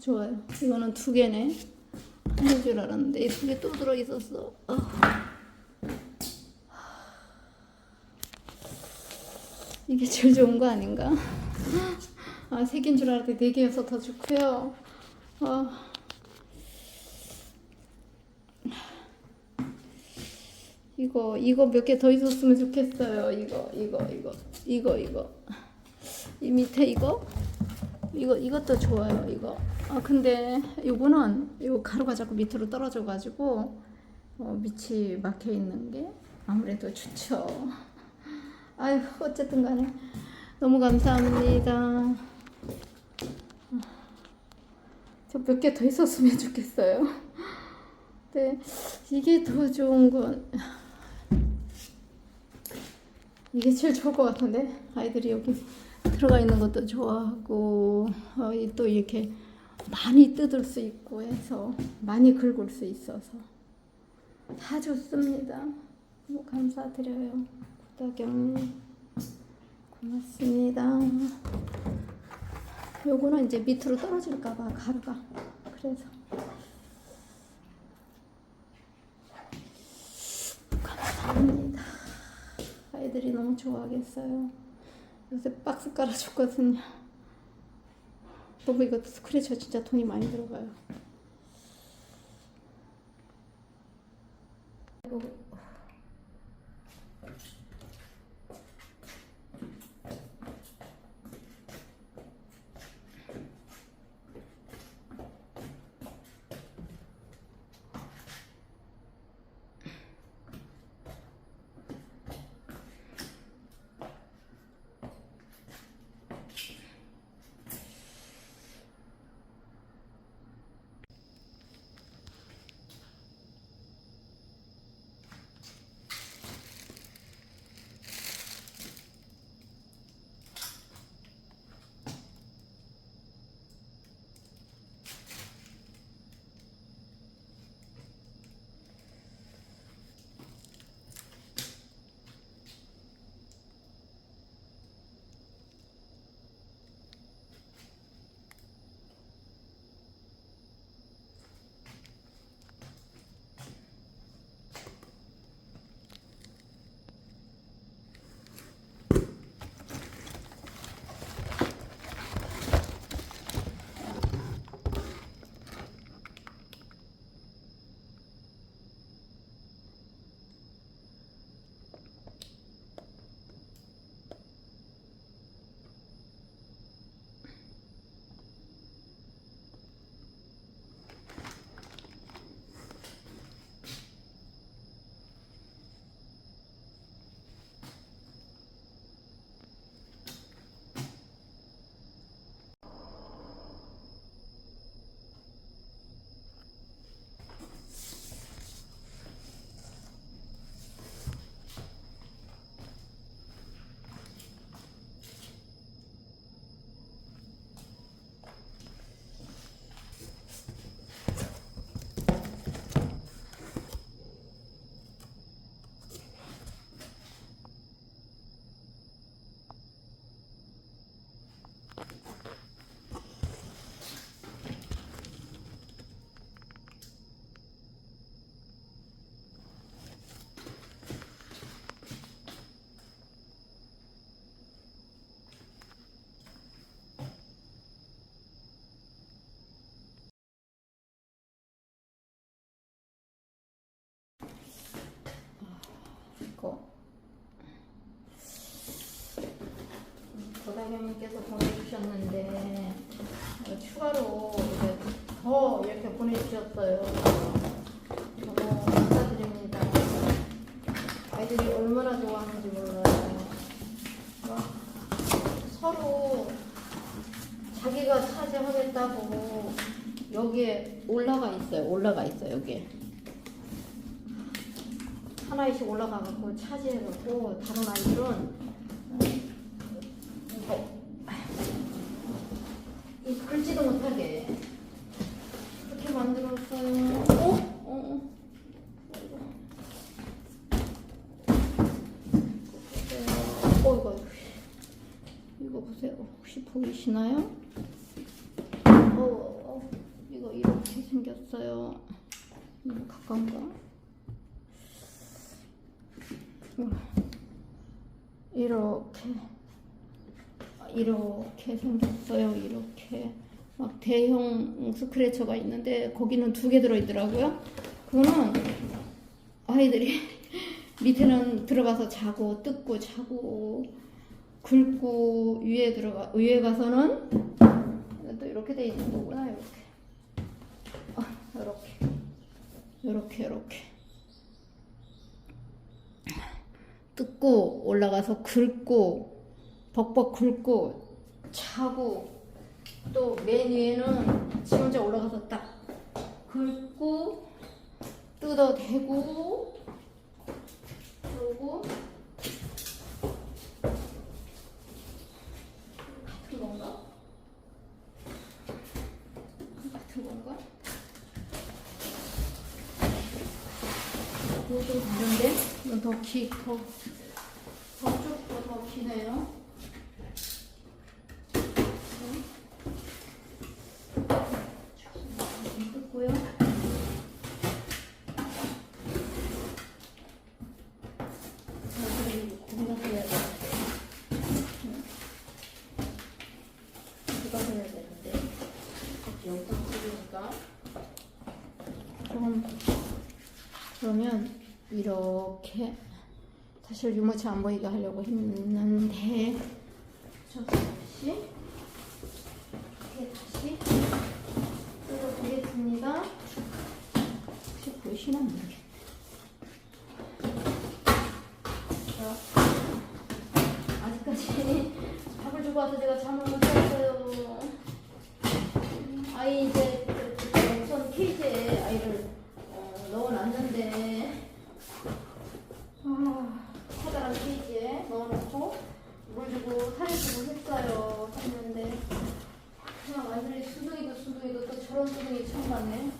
좋아요. 이거는 두 개네. 하나인 줄 알았는데 두개 또 들어 있었어. 어. 이게 제일 좋은 거 아닌가? 아, 세 개인 줄 알았는데 네 개여서 더 좋고요. 어. 이거 이거 몇 개 더 있었으면 좋겠어요. 이거 이거 이거 이거 이거 이 밑에 이거 이거 이것도 좋아요. 이거 아 근데 요거는 요 가루가 자꾸 밑으로 떨어져 가지고 어, 밑이 막혀 있는 게 아무래도 좋죠. 아유 어쨌든 간에 너무 감사합니다. 저 몇 개 더 있었으면 좋겠어요. 네, 이게 더 좋은 건 이게 제일 좋을 것 같은데 아이들이 여기 들어가 있는 것도 좋아하고 어, 이또 이렇게 많이 뜯을 수 있고 해서 많이 긁을 수 있어서 다 좋습니다. 너무 감사드려요. 구다경님 고맙습니다. 요거는 이제 밑으로 떨어질까봐 가루가 그래서 감사합니다. 아이들이 너무 좋아하겠어요. 요새 박스 깔아줬거든요. 너무 이거 스크래쳐 진짜 돈이 많이 들어가요. 도다경님께서 보내주셨는데 어, 추가로 이제 더 이렇게 보내주셨어요. 너무 감사드립니다. 아이들이 얼마나 좋아하는지 몰라요. 막 서로 자기가 차지하겠다고 여기에 올라가 있어요. 올라가 있어요. 여기에. 하나씩 올라가갖고 차지해갖고 다른 아이들은 이거 이 긁지도 못하게 그렇게 만들었어요. 어? 어? 어? 보세요. 어 이거 이거 보세요. 혹시 보이시나요? 어, 어. 생겼어요. 너무 가까운가? 이렇게 이렇게 생겼어요. 이렇게 막 대형 스크래쳐가 있는데 거기는 두 개 들어있더라고요. 그거는 아이들이 밑에는 들어가서 자고 뜯고 자고 긁고 위에 들어가 위에 가서는 또 이렇게 돼 있는 거구나 이렇게. 아, 이렇게. 이렇게 이렇게. 뜯고 올라가서 긁고 벅벅 긁고 차고 또 맨 위에는 지 혼자 올라가서 딱 긁고 뜯어대고 그러고 같은 건가? 이거 좀 다른데? 이건 더 기, 더, 저쪽도 더 기네요. 좀 뜯고요. 자, 그리고 고기가 돼야 돼. 누가 해야 되는데 영상 찍으니까 그럼 그러면 이렇게 사실 유모차 안 보이게 하려고 했는데 저 다시 이렇게 다시 뜯어보겠습니다 혹시 보이시나 모르겠네 자, 아직까지 밥을 주고 와서 제가 잠을 못 잤어요 아이 이제 그- 그 우선 케이지에 아이를 어, 넣어놨는데 아, 커다란 케이지에 넣어놓고 물 주고 사료 주고 했어요 했는데 그냥 완전히 수둥이도 수둥이도 또 저런 수둥이 처음 봤네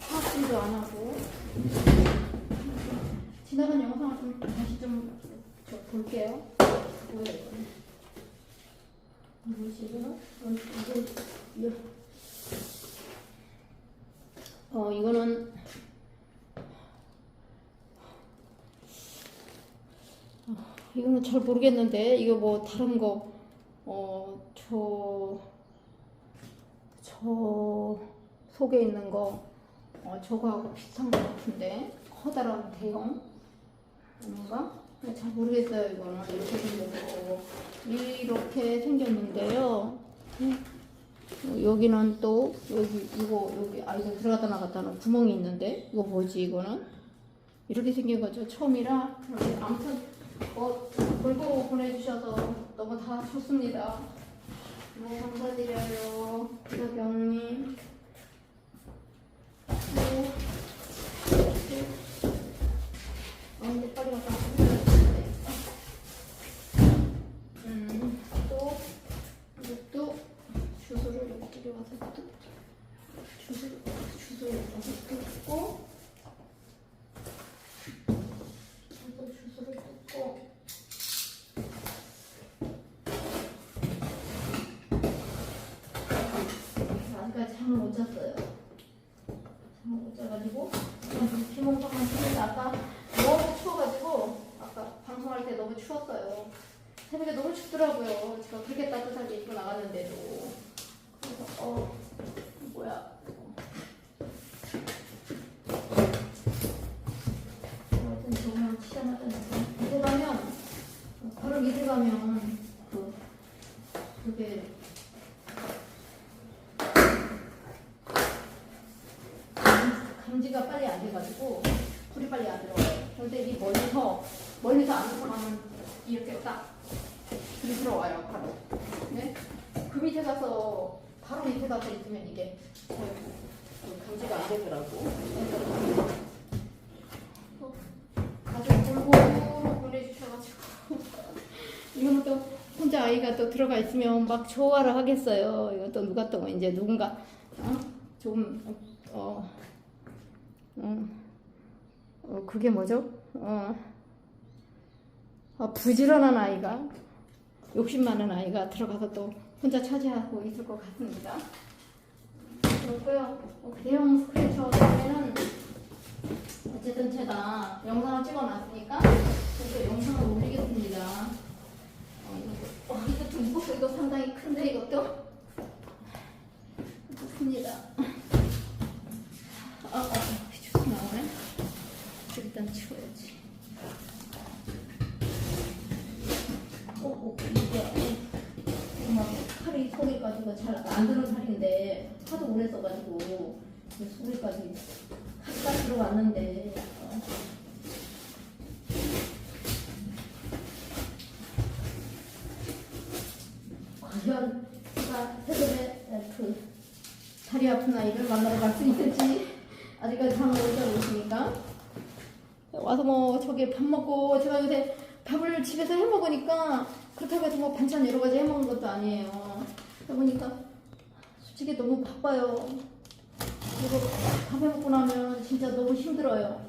파악도 안 하고 지나간 영상을 좀 다시 좀 저 볼게요 뭐야 이거는 뭐지 이거는? 이건 이게 이거 어 이거는 어, 이거는 잘 모르겠는데 이거 뭐 다른 거 어 저 저 속에 있는 거 어, 저거하고 비슷한 것 같은데 커다란 대형 뭔가? 네, 잘 모르겠어요 이거는. 이렇게 생겼고. 이렇게 생겼는데요. 음. 어, 여기는 또 여기 이거 여기 아이가 들어갔다 나갔다는 구멍이 있는데? 이거 뭐지 이거는? 이렇게 생긴 거죠 처음이라? 아무튼 어 골고 보내주셔서 너무 다 좋습니다. 너무 감사드려요 여경님. 아 근데 빨리 갔다 주소 주소를 와서 뜯고 또 주소를 뜯고 아직까지 잠을 못 잤어요. 잠을 못 자가지고 비몽사몽 했는데 아까 너무 추워가지고 아까 방송할 때 너무 추웠어요. 새벽에 너무 춥더라고요. 제가 그렇게 따뜻하게 입고 나갔는데도. 그래서 어 뭐야. 아무튼 조명 치자마자 밑에 가면 어, 바로 밑에 가면 그 그게 감지가 빨리 안 돼가지고 불이 빨리 안 들어와요. 근데 이 멀리서 멀리서 안으로 가면 이렇게 딱 불이 들어와요 바로. 네? 그 밑에 가서 바로 밑에 가서 있으면 이게 그 감지가 안 되더라고. 그래서 어, 아주 골고루 보내주셔가지고 이거는 또 혼자 아이가 또 들어가 있으면 막 좋아를 하겠어요. 이것도 누가 또 이제 누군가 어? 좀 어, 어, 어, 그게 뭐죠? 어, 어, 부지런한 아이가 욕심 많은 아이가 들어가서 또 혼자 차지하고 있을 것 같습니다. 그렇고요. 어, 대형 스크래처 때문에는 어쨌든 제가 영상을 찍어놨으니까 그래서 영상을 올리겠습니다. 어, 이거, 어, 이거 상당히 큰데 이것도 좋습니다. 아, 아, 휘죽 나오네. 일단 치워야지. 어, 어, 이게 막 칼이 속에 가지고 잘안 드는 칼인데 하도 오래 써가지고 이 속에까지 칼까지 들어왔는데 어. 과연 제가 세금에 그 다리 아픈 아이를 만나러 갈 수 있을지 아직까지 상을 못 오시니까 와서 뭐 저기 밥 먹고 제가 요새 밥을 집에서 해 먹으니까 그렇다고 해서 뭐 반찬 여러 가지 해 먹는 것도 아니에요. 그러다 보니까 솔직히 너무 바빠요. 그리고 밥해 먹고 나면 진짜 너무 힘들어요.